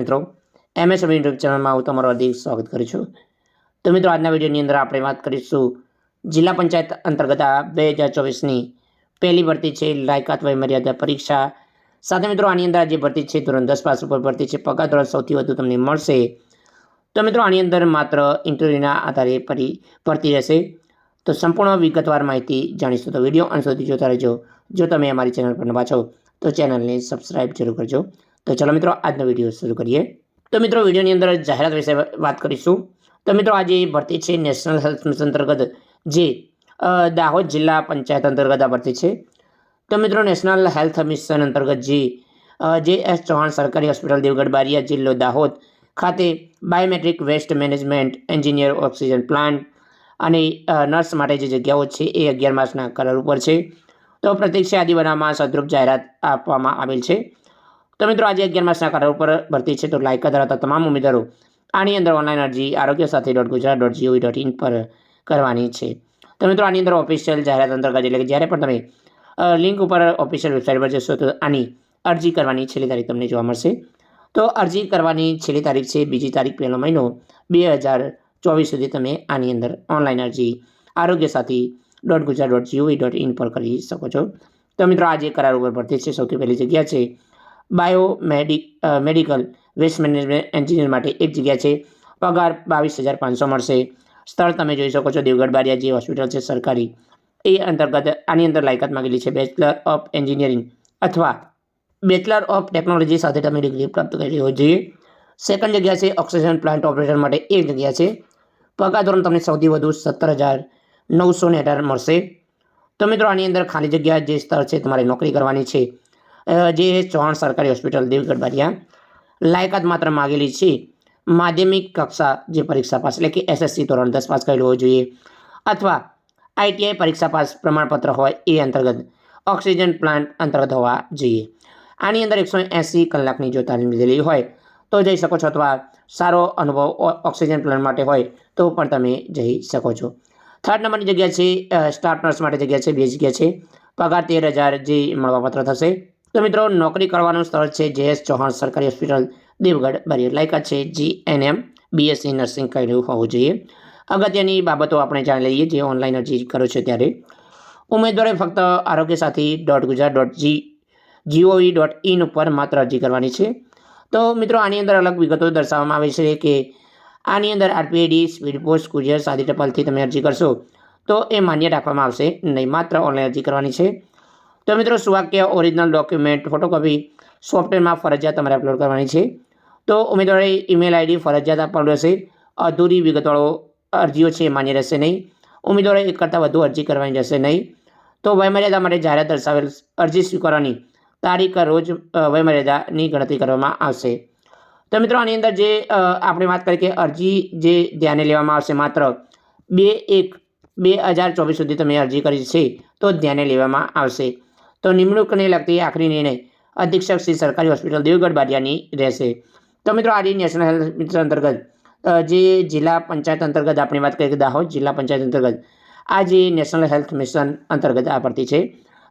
મિત્રો. MS YouTube ચેનલમાં હું તમારું હાર્દિક સ્વાગત કરું છું. તો મિત્રો, આજના વિડીયોની અંદર આપણે વાત કરીશું જિલ્લા પંચાયત અંતર્ગત બે હજાર ચોવીસની પહેલી ભરતી છે, લાયકાત વય મર્યાદા પરીક્ષા. સાથે મિત્રો, આની અંદર જે ભરતી છે, ધોરણ દસ પાસ ઉપર ભરતી છે, પગાર ધોરણ સૌથી વધુ તમને મળશે. તો મિત્રો, આની અંદર માત્ર ઇન્ટરવ્યૂના આધારે પરી, ભરતી રહેશે. તો સંપૂર્ણ વિગતવાર માહિતી જાણીશું. તો વીડિયો અંત સુધી જોતા રહેજો. જો તમે અમારી ચેનલ પર નવા છો, તો ચેનલને સબસ્ક્રાઇબ જરૂર કરજો. તો ચલો મિત્રો, આજનો વીડિયો શરૂ કરીએ. તો મિત્રો, વિડીયોની અંદર જાહેરાત વિશે વાત કરીશું. તો મિત્રો, આજે ભરતી છે નેશનલ હેલ્થ મિશન અંતર્ગત, જે દાહોદ જિલ્લા પંચાયત અંતર્ગત આ ભરતી છે. તો મિત્રો નેશનલ હેલ્થ મિશન અંતર્ગત જે જે એસ ચૌહાણ સરકારી હોસ્પિટલ, દેવગઢ, બારિયા જિલ્લો દાહોદ ખાતે biometric waste management engineer oxygen plant અને નર્સ માટે જે જગ્યાઓ છે એ અગિયાર માસના કરાર ઉપર છે. તો પ્રતિક્ષા યાદી બનાવવામાં સદરૂપ જાહેરાત આપવામાં આવેલ છે. તો મિત્રો આજે અગિયાર માસના કરાર ઉપર ભરતી છે, તો લાયકાત ધરાવતા તમામ ઉમેદવારો આની અંદર ઓનલાઈન અરજી Arogya Sathi dot Gujarat dot GOV dot in પર કરવાની છે. તો મિત્રો આની અંદર ઓફિશિયલ જાહેરાત અંતર્ગત એટલે કે જ્યારે પણ તમે લિંક ઉપર ઓફિશિયલ વેબસાઇટ પર જશો તો આની અરજી કરવાની છેલ્લી તારીખ તમને જોવા મળશે. તો અરજી કરવાની છેલ્લી તારીખ છે, બીજી તારીખ પહેલો મહિનો બે હજાર ચોવીસ સુધી તમે આની અંદર ઓનલાઈન અરજી Arogya Sathi dot Gujarat dot GOV dot in પર કરી શકો છો. તો મિત્રો આજે કરાર ઉપર ભરતી છે, સૌથી પહેલી જગ્યા છે bio medic medical waste management engineer માટે એક જગ્યા છે. પગાર બાવીસ હજાર પાંચસો મળશે. સ્થળ તમે જોઈ શકો છો, દેવગઢ બારિયા જે હોસ્પિટલ છે સરકારી. એ અંતર્ગત આની અંદર લાયકાત માંગેલી છે, બેચલર ઓફ એન્જિનિયરિંગ અથવા બેચલર ઓફ ટેકનોલોજી સાથે તમે ડિગ્રી પ્રાપ્ત કરી હોવી જોઈએ સેકન્ડ જગ્યા છે, ઓક્સિજન પ્લાન્ટ ઓપરેટર માટે એક જગ્યા છે. પગાર ધોરણ તમને સૌથી વધુ સત્તર હજાર નવસો ને અઢાર મળશે. તો મિત્રો, આની અંદર ખાલી જગ્યા જે સ્થળ છે, તમારે નોકરી કરવાની છે. જે ચૌહાણ સરકારી હોસ્પિટલ દેવગઢ લાયકાત માત્ર માગેલી છે. માધ્યમિક કક્ષા જે પરીક્ષા પાસ, એટલે કે એસએસસી ધોરણ દસ પાસ કરેલું હોવું જોઈએ. અથવા આઈટીઆઈ પરીક્ષા પાસ પ્રમાણપત્ર હોય એ અંતર્ગત ઓક્સિજન પ્લાન્ટ અંતર્ગત હોવા જોઈએ. આની અંદર એકસો એંસી કલાકની જો તાલીમ લીધેલી હોય, તો જઈ શકો છો અથવા સારો અનુભવ ઓક્સિજન પ્લાન્ટ માટે હોય, તો પણ તમે જઈ શકો છો. થર્ડ નંબરની જગ્યા છે સ્ટાફ નર્સ માટે જગ્યા છે, બે જગ્યા છે. પગાર તેર હજાર જે મળવાપાત્ર થશે. તો મિત્રો, નોકરી કરવાનું સ્થળ છે જેએસ ચૌહાણ સરકારી હોસ્પિટલ, દેવગઢ. બરી લાયકાત છે જીએનએમ, બીએસસી નર્સિંગ કરેલું હોવું જોઈએ. અગત્યની બાબતો આપણે જાણી લઈએ, જે ઓનલાઈન અરજી કરો છો ત્યારે. ઉમેદવારે ફક્ત Arogya Sathi dot Gujarat dot G GOV dot in ઉપર માત્ર અરજી કરવાની છે. તો મિત્રો, આની અંદર અલગ વિગતો દર્શાવવામાં આવે છે કે આની અંદર આરપીઆઈડી સ્પીડ પોસ્ટ, કુરિયર, સાદી ટપાલથી તમે અરજી કરશો, તો એ માન્ય રાખવામાં આવશે, નહીં માત્ર ઓનલાઈન અરજી કરવાની છે. તો મિત્રો સુવાક્ય ઓરિજિનલ ડોક્યુમેન્ટ ફોટોકોપી સોફ્ટવેરમાં ફરજિયાત તમારે અપલોડ કરવાની છે. તો ઉમેદવારે ઈમેલ આઈડી ફરજિયાત આપવાનું રહેશે. અધૂરી વિગતવાળો અરજીઓ છે માન્ય રહેશે નહીં. ઉમેદવારે એક કરતાં વધુ અરજી કરવાની રહેશે નહીં. તો વયમર્યાદા માટે જાહેરાત દર્શાવેલ અરજી સ્વીકારવાની તારીખ રોજ વયમર્યાદાની ગણતરી કરવામાં આવશે. તો મિત્રો આની અંદર જે આપણે વાત કરીએ કે અરજી જે ધ્યાને લેવામાં આવશે માત્ર બે એક બે હજાર ચોવીસ સુધી તમે અરજી કરી છે, તો ધ્યાને લેવામાં આવશે. તો નિમણૂકને લગતી આખરી નિર્ણય અધિક્ષક શ્રી સરકારી હોસ્પિટલ દેવગઢ બારિયાની રહેશે. તો મિત્રો, આજે નેશનલ હેલ્થ મિશન અંતર્ગત જે જિલ્લા પંચાયત અંતર્ગત આપણે વાત કરીએ કે દાહોદ જિલ્લા પંચાયત અંતર્ગત, આ જે નેશનલ હેલ્થ મિશન અંતર્ગત આ ભરતી છે,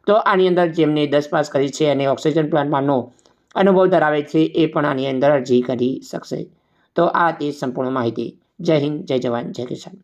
તો આની અંદર જેમને દસ પાસ કરી છે અને ઓક્સિજન પ્લાન્ટમાંનો અનુભવ ધરાવે છે, એ પણ આની અંદર અરજી કરી શકશે. તો આ તે સંપૂર્ણ માહિતી. જય હિન્દ, જય જવાન, જય કિસાન.